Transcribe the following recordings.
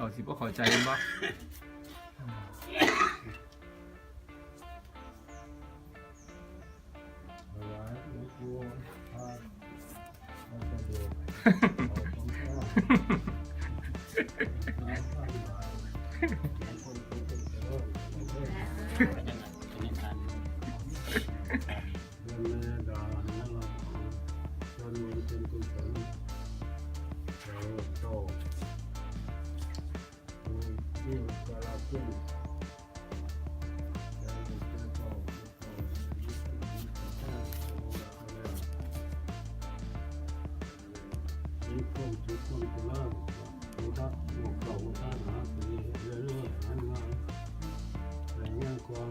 เขาสิบ่เข้าใจแม่นบ่เอาไว้ลูกวัวพาเอาไปดูเอาของแท้น้ำ ยิ่งขึ้นทุกคนก็เริ่มรู้ทักหมกเก่าท่าหาสีเรื่อยๆหันมาแต่งงานความ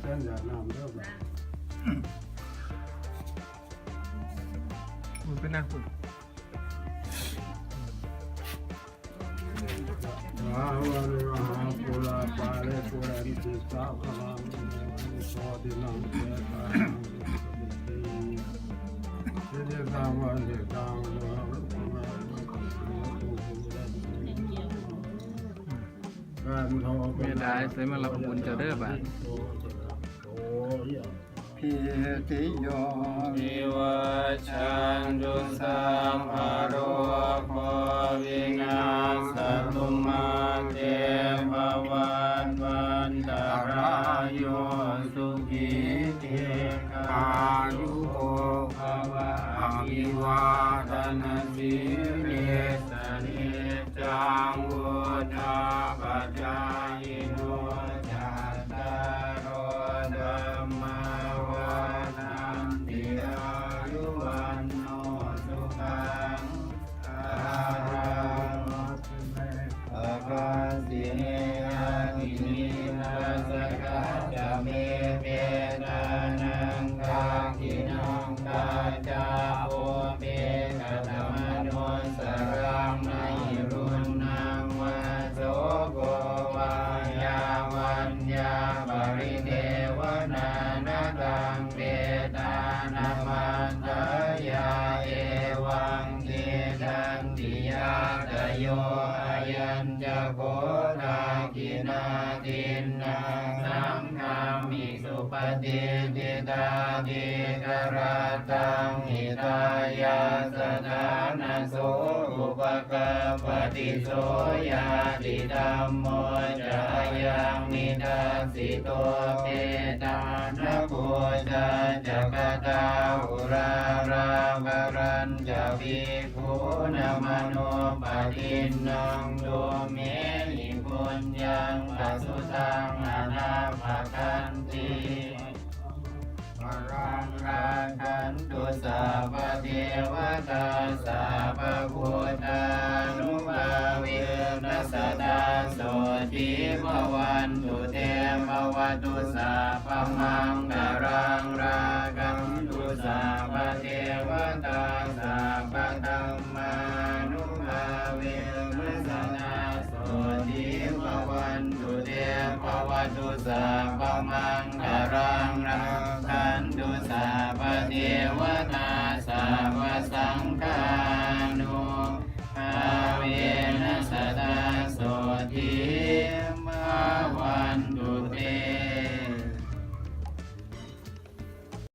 เส้นจากน้ำเริ่มมันเป็นหน้าคุณเปุรานิติสาพลังโสตินังเสตานังสุป เดสาวันเดตังโลารทอเวลาใส่มารับบุญจ้าเด้อบ่าโอ้ยพิติโยวิวัชันตุสัมภโร โยสุขีเทกายุโกภวะอภิวาทนาสิริสนิจังวุฒาปัจจายโนจัตตารโธมมาวันติอายุวันโนสุขังอารังอากาสิเนอาทินินาสกัจ วันยาปริเทวนานาตังเปตานามันตยาเอวังเกตังติยาตโยอายัญจโกนากินาตินนาสังฆามิสุปฏิติตาติกราตังหิตายาสถานโสอุปกปฏิโสยาติธรรมโมจายัง มิดาสิโตเปตานะโกจาจักตาอุราราบารันจะวิภูนมโนปะทินนังโดเมหิปุญญังปัสสุตังอนาภกันติวรังราคันตุสัพพเทวตาสัพพพุทธา ชีววันตุเตมวัตุสัพพังกรังรากังตุสัปเทวตาสัปตัมมานุภาเวมัสนาโสทิภวันตุเตภวัตุสัพพังกรังราคันตุสัปเทวตาสัปสังฆานุภาเวนัสตาโสทิ